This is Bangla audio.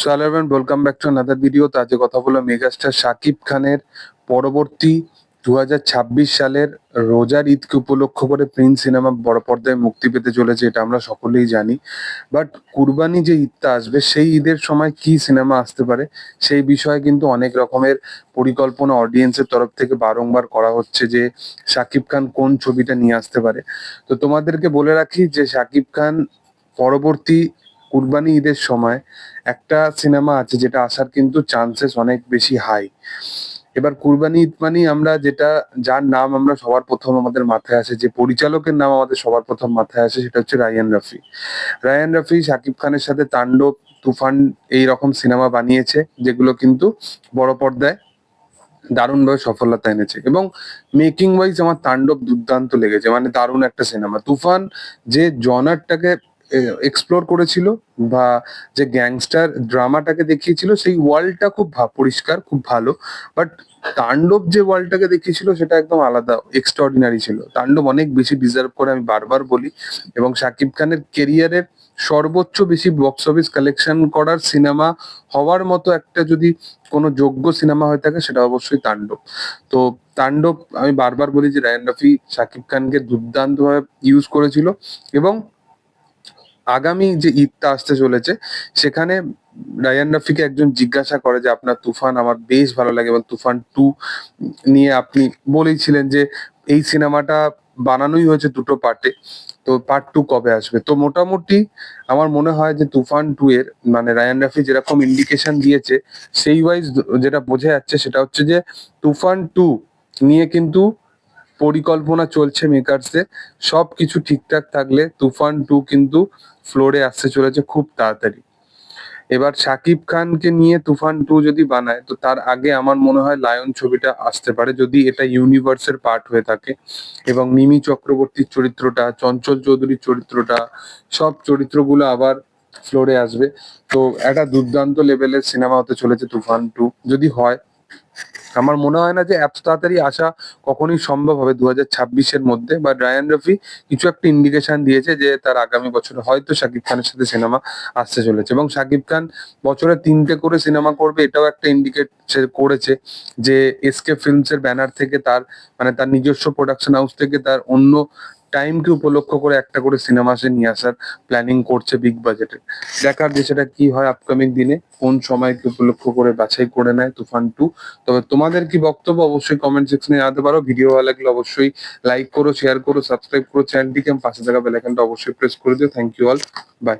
So welcome back to another video তো আজকে কথা বলব মেগাস্টার শাকিব খানের পরবর্তী দু সালের রোজার ঈদকে উপলক্ষ করে প্রিন্স সিনেমা বড় পর্দায় মুক্তি পেতে চলেছে, এটা আমরা সকলেই জানি। বাট কুরবানি যে ঈদটা আসবে, সেই ঈদের সময় কি সিনেমা আসতে পারে, সেই বিষয়ে কিন্তু অনেক রকমের পরিকল্পনা অডিয়েন্সের তরফ থেকে বারংবার করা হচ্ছে যে শাকিব খান কোন ছবিটা নিয়ে আসতে পারে। তো তোমাদেরকে বলে রাখি যে শাকিব খান পরবর্তী কুরবানি ঈদের সময় একটা সিনেমা আছে যেটা আসার কিন্তু চান্সেস অনেক বেশি হাই এবার কুরবানি ঈদ মানে আমরা যেটা, যার নাম আমরা সবার প্রথম আমাদের মাথায় আসে, যে পরিচালকের নাম আমাদের সবার প্রথম মাথায় আসে, সেটা হচ্ছে রায়ান রাফি। রায়ান রাফি, শাকিব খানের সাথে তাণ্ডব, তুফান এই রকম সিনেমা বানিয়েছে, যেগুলো কিন্তু বড় পর্দায় দারুণভাবে সফলতা এনেছে। এবং মেকিং ওয়াইজ আমার তাণ্ডব দুর্দান্ত লেগেছে মানে দারুণ একটা সিনেমা। তুফান যে জনারটাকে এক্সপ্লোর করেছিল বা যে গ্যাংস্টার ড্রামাটাকে দেখিয়েছিল, সেই ওয়ার্ল্ডটা খুব পরিষ্কার, খুব ভালো। বাট তাণ্ডব যে ওয়ার্ল্ডটাকে দেখিয়েছিল, সেটা একদম আলাদা এক্সট্রাঅর্ডিনারি ছিল। তাণ্ডব অনেক বেশি ডিজার্ভ করে, আমি বারবার বলি। এবং শাকিব খানের কেরিয়ারের সর্বোচ্চ বেশি বক্স অফিস কালেকশন করার সিনেমা হওয়ার মতো একটা যদি কোনো যোগ্য সিনেমা হয়ে থাকে, সেটা অবশ্যই তাণ্ডব। তো তাণ্ডব, আমি বারবার বলি যে রায়ান রফি, শাকিব খানকে দুর্দান্তভাবে ইউজ করেছিল। এবং আগামী যে ঈদটা আসতে চলেছে, সেখানে রায়ান রাফিকে একজন জিজ্ঞাসা করে যে, আপনার তুফান আমার বেশ ভালো লাগে এবং তুফান টু নিয়ে আপনি বলেছিলেন যে, এই সিনেমাটা বানানোই হয়েছে দুটো পার্টে। তো পার্ট টু কবে আসবে? তো মোটামুটি আমার মনে হয় যে, তুফান টু এর মানে রায়ান রাফি যেরকম ইন্ডিকেশন দিয়েছে, সেই ওয়াইজ যেটা বোঝা যাচ্ছে সেটা হচ্ছে যে, তুফান টু নিয়ে কিন্তু পরিকল্পনা চলছে মেকার্সদের সব কিছু ঠিকঠাক থাকলে তুফান টু কিন্তু ফ্লোরে আসতে চলেছে খুব তাড়াতাড়ি। এবার শাকিব খানকে নিয়ে তুফান টু যদি বানায়, তো তার আগে আমার মনে হয় লায়ন ছবিটা আসতে পারে, যদি এটা ইউনিভার্সের পার্ট হয়ে থাকে। এবং মিমি চক্রবর্তীর চরিত্রটা, চঞ্চল চৌধুরীর চরিত্রটা, সব চরিত্রগুলো আবার ফ্লোরে আসবে। তো একটা দুর্দান্ত লেভেলের সিনেমা হতে চলেছে তুফান টু, যদি হয়। আমার মনে হয় না যে এত তাড়াতাড়ি আসা কখনোই সম্ভব হবে দু হাজার ছাব্বিশের মধ্যে বা রায়ান রফি কিছু একটা ইন্ডিকেশন দিয়েছে যে তার আগামী বছরে হয়তো শাকিব খানের সাথে সিনেমা আসতে চলেছে এবং শাকিব খান বছরে তিনটে করে সিনেমা করবে এটাও একটা ইন্ডিকেট করেছে যে এসকে ফিল্মস এর ব্যানার থেকে তার মানে তার নিজস্ব প্রোডাকশন হাউস থেকে তার অন্য টাইমকে উপলক্ষ করে একটা করে সিনেমা সে নিয়ে আসার প্ল্যানিং করছে বিগ বাজেটে দেখার যে সেটা কি হয় আপকামিং দিনে, কোন সময়কে উপলক্ষ করে বাছাই করে নেয় তুফান টু তবে তোমাদের কি বক্তব্য অবশ্যই কমেন্ট সেকশনে জানাতে পারো। ভিডিও ভালো লাগলে অবশ্যই লাইক করো শেয়ার করো সাবস্ক্রাইব করো। চ্যানেলটিকে পাশে থাকা বেলাইকনটা অবশ্যই প্রেস করে দিও। Thank you all by